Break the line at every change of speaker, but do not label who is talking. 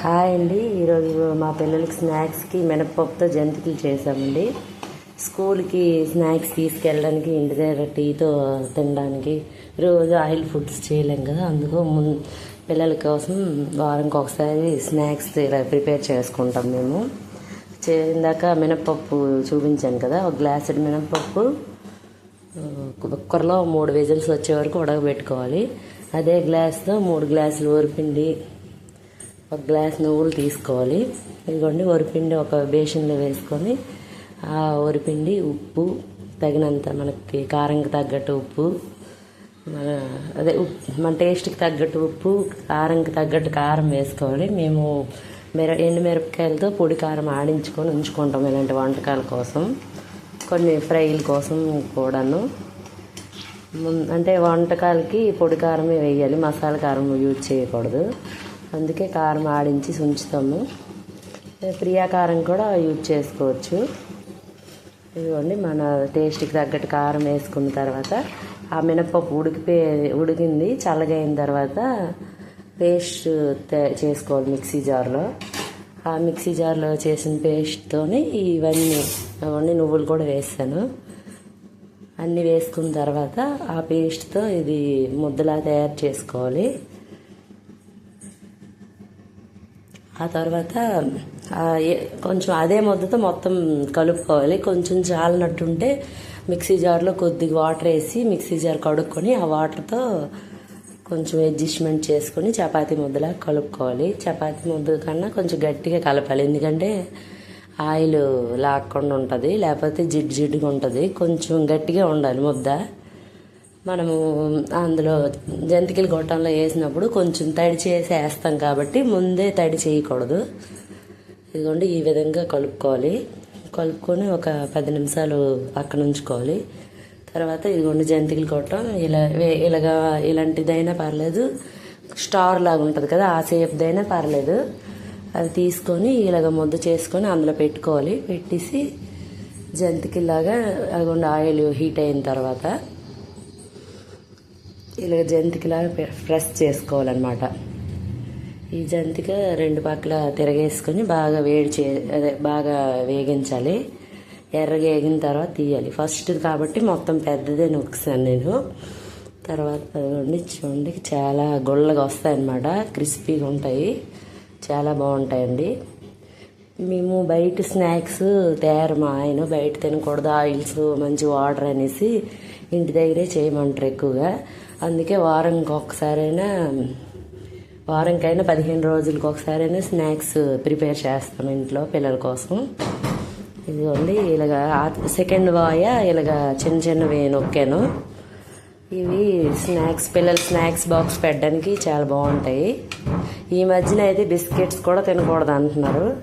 Hi అండి. ఈరోజు మా పిల్లలకి స్నాక్స్కి మినపప్పుతో జంతికలు చేసామండి స్కూల్కి స్నాక్స్ తీసుకెళ్ళడానికి ఇంటి దగ్గర టీతో తినడానికి రోజు ఆయిల్ ఫుడ్స్ చేయలేం కదా. అందుకు ముందు పిల్లల కోసం వారంకి ఒకసారి స్నాక్స్ ఇలా ప్రిపేర్ చేసుకుంటాం మేము. చే ఇందాక మినపప్పు చూపించాను కదా. ఒక గ్లాసుడ్ మినపప్పు కుక్కర్లో మూడు విజిల్స్ వచ్చే వరకు ఉడకబెట్టుకోవాలి. అదే గ్లాస్తో మూడు గ్లాసులు ఊరిపిండి ఒక గ్లాస్ నువ్వులు తీసుకోవాలి. ఇదిగోండి వరిపిండి ఒక బేషన్లో వేసుకొని ఆ వరిపిండి ఉప్పు తగినంత మనకి కారంకి తగ్గట్టు ఉప్పు మన అదే ఉప్పు మన టేస్ట్కి తగ్గట్టు ఉప్పు కారంకి తగ్గట్టు కారం వేసుకోవాలి. మేము మిర ఎండు మిరపకాయలతో పొడి కారం ఆడించుకొని ఉంచుకుంటాం ఇలాంటి వంటకాల కోసం. కొన్ని ఫ్రైల కోసం కూడాను. అంటే వంటకాలకి పొడి కారమే వేయాలి మసాలా కారం యూజ్ చేయకూడదు. అందుకే కారం ఆడించి ఉంచుతాము ప్రియాకారం ప్రియా కారం కూడా యూజ్ చేసుకోవచ్చు. ఇదిగోండి మన టేస్ట్కి తగ్గట్టు కారం వేసుకున్న తర్వాత ఆ మినప్పప్పు ఉడికిపోయి ఉడికింది చల్లగైన తర్వాత పేస్ట్ చేసుకోవాలి మిక్సీ జార్లో. ఆ మిక్సీ జార్లో చేసిన పేస్ట్తోని ఇవన్నీ అవన్నీ నువ్వులు కూడా వేస్తాను. అన్నీ వేసుకున్న తర్వాత ఆ పేస్ట్తో ఇది ముద్దలా తయారు చేసుకోవాలి. ఆ తర్వాత కొంచెం అదే ముద్దతో మొత్తం కలుపుకోవాలి. కొంచెం చాలినట్టుంటే మిక్సీ జార్లో కొద్దిగా వాటర్ వేసి మిక్సీ జార్ కడుక్కొని ఆ వాటర్తో కొంచెం అడ్జస్ట్మెంట్ చేసుకొని చపాతి ముద్దలా కలుపుకోవాలి. చపాతీ ముద్ద కన్నా కొంచెం గట్టిగా కలపాలి. ఎందుకంటే ఆయిల్ లాక్కుండా ఉంటుంది లేకపోతే జిడ్డు జిడ్డుగా ఉంటుంది. కొంచెం గట్టిగా ఉండాలి ముద్ద. మనము అందులో జంతికలు గొట్టంలో వేసినప్పుడు కొంచెం తడి చేసి వేస్తాం కాబట్టి ముందే తడి చేయకూడదు. ఇదిగోండి ఈ విధంగా కలుపుకోవాలి. కలుపుకొని ఒక పది నిమిషాలు పక్కన ఉంచుకోవాలి. తర్వాత ఇదిగోండి జంతికలు కొట్టం ఇలా ఇలాగా ఇలాంటిదైనా పర్లేదు. స్టార్ లాగా ఉంటుంది కదా ఆ షేప్దైనా పర్లేదు. అది తీసుకొని ఇలాగ ముద్ద చేసుకొని అందులో పెట్టుకోవాలి. పెట్టేసి జంతికిలాగా అదిగోండి ఆయిల్ హీట్ అయిన తర్వాత ఇలా జంతికలాగా ప్రె- ప్రెస్ చేసుకోవాలన్నమాట. ఈ జంతిక రెండు పక్కల తిరగేసుకొని బాగా వేడి చే అదే బాగా వేగించాలి. ఎర్రగా వేగిన తర్వాత తీయాలి. ఫస్ట్ కాబట్టి మొత్తం పెద్దదే నొక్కుసాను నేను. తర్వాత అదిగోండి చూడండి చాలా గుళ్ళగా వస్తాయన్నమాట. క్రిస్పీగా ఉంటాయి. చాలా బాగుంటాయండి. మేము బయట స్నాక్స్ తయారు మా ఆయన బయట తినకూడదు ఆయిల్స్ మంచి వాటర్ అనేసి ఇంటి దగ్గరే చేయమంటారు ఎక్కువగా. అందుకే వారంకి ఒకసారైనా వారంకైనా పదిహేను రోజులకి ఒకసారైనా స్నాక్స్ ప్రిపేర్ చేస్తాం ఇంట్లో పిల్లల కోసం. ఇదిగోండి ఇలాగ సెకండ్ వాయ ఇలాగ చిన్న చిన్నవి నొక్కాను. ఇవి స్నాక్స్ పిల్లల స్నాక్స్ బాక్స్ పెట్టడానికి చాలా బాగుంటాయి. ఈ మధ్యన అయితే బిస్కెట్స్ కూడా తినకూడదు అంటున్నారు.